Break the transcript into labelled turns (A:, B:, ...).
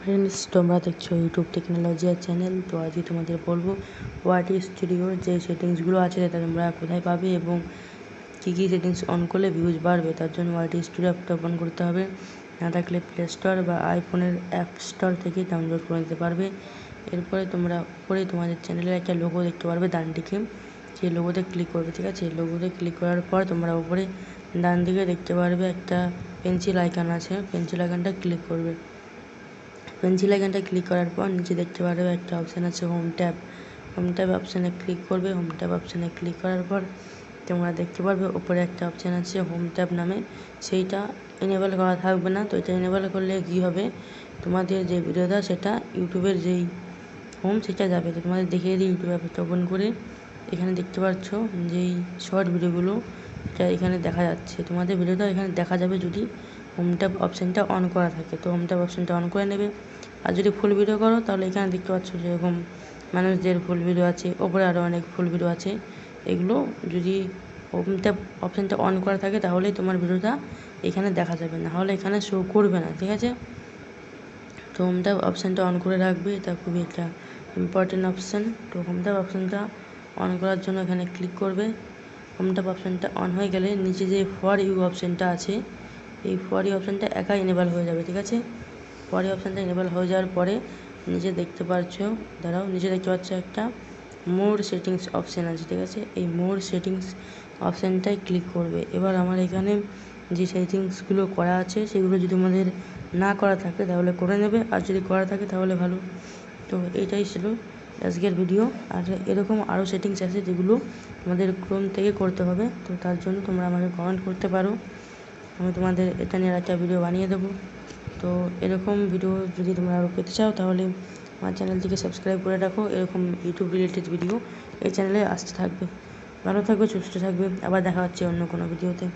A: Friends তোমরা দেখছ YouTube টেকনোলজিয়ার channel তো আজকে তোমাদের বলব ওয়াটি স্টুডিওর যে সেটিংসগুলো আছে সেটা তোমরা কোথায় পাবে এবং কী কী সেটিংস অন করলে ভিউজ বাড়বে, তার জন্য ওয়াটি স্টুডিও অ্যাপটা ওপেন করতে হবে। না থাকলে প্লে স্টোর বা আইফোনের অ্যাপ স্টোর থেকে ডাউনলোড করে নিতে পারবে। এরপরে তোমরা উপরে তোমাদের চ্যানেলের একটা লোগো দেখতে পারবে, ডান দিকে। সেই লোগোতে ক্লিক করবে, ঠিক আছে? লোগোতে ক্লিক করার পর তোমরা উপরে ডান দিকে দেখতে পারবে একটা পেন্সিল আইকন আছে। পেন্সিল আইকনটা ক্লিক করবে। পেন্সিল আইকনটা ক্লিক করার পর নিচে দেখতে পারবে একটা অপশান আছে হোম ট্যাব হোম ট্যাব অপশানে ক্লিক করবে। হোম ট্যাব অপশানে ক্লিক করার পর তোমরা দেখতে পারবে ওপরে একটা অপশান আছে হোম ট্যাব নামে। সেইটা এনেবল করা থাকবে না। তো এটা এনেবল করলে কী হবে? তোমাদের যে ভিডিওটা সেটা ইউটিউবের যেই হোম সেটা যাবে। তো তোমাদের দেখিয়ে দিই ইউটিউব অ্যাপটা ওপেন করে। এখানে দেখতে পাচ্ছ যেই শর্ট ভিডিওগুলো এটা এখানে দেখা যাচ্ছে। তোমাদের ভিডিওটা এখানে দেখা যাবে যদি হোম ট্যাব অপশানটা অন করা থাকে। তো হোম ট্যাব অপশানটা অন করে নেবে। আর যদি ফুল ভিডিও করো, তাহলে এখানে দেখতে পাচ্ছ যেরকম মানুষদের ফুল ভিডিও আছে, ওপরে আরও অনেক ফুল ভিডিও আছে। এগুলো যদি হোম ট্যাব অপশানটা অন করা থাকে, তাহলেই তোমার ভিডিওটা এখানে দেখা যাবে। না হলে এখানে শো করবে না, ঠিক আছে? তো হোম ট্যাব অপশানটা অন করে রাখবে। এটা খুবই একটা ইম্পর্টেন্ট অপশান তো হোম ট্যাব অপশানটা অন করার জন্য এখানে ক্লিক করবে। হোম ট্যাব অপশানটা অন হয়ে গেলে নিচে যে ফর ইউ অপশানটা আছে এই ইউ অপশানটা একা এনেবল হয়ে যাবে, ঠিক আছে? পরে অপশানটা এনেবল হয়ে যাওয়ার পরে নিচে দেখতে পাচ্ছ দাঁড়াও, নিচে দেখতে পাচ্ছ একটা মোর সেটিংস অপশান আছে, ঠিক আছে? এই মোর সেটিংস অপশানটায় ক্লিক করবে। এবার আমার এখানে যে সেটিংসগুলো করা আছে, সেগুলো যদি আমাদের না করা থাকে তাহলে করে নেবে, আর যদি করা থাকে তাহলে ভালো। তো এইটাই ছিল আজকের ভিডিও আর এরকম আরও সেটিংস আছে যেগুলো আমাদের ক্রোম থেকে করতে হবে, তো তার জন্য তোমরা আমাকে কমেন্ট করতে পারো। আমি তোমাদের এটা নিয়ে একটা ভিডিও বানিয়ে দেবো। তো এরকম ভিডিও যদি তোমরা আরও পেতে চাও, তাহলে আমার চ্যানেলটিকে সাবস্ক্রাইব করে রাখো। এরকম ইউটিউব রিলেটেড ভিডিও এই চ্যানেলে আসতে থাকবে। ভালো থাকবে, সুস্থ থাকবে। আবার দেখা হচ্ছে অন্য কোনো ভিডিওতে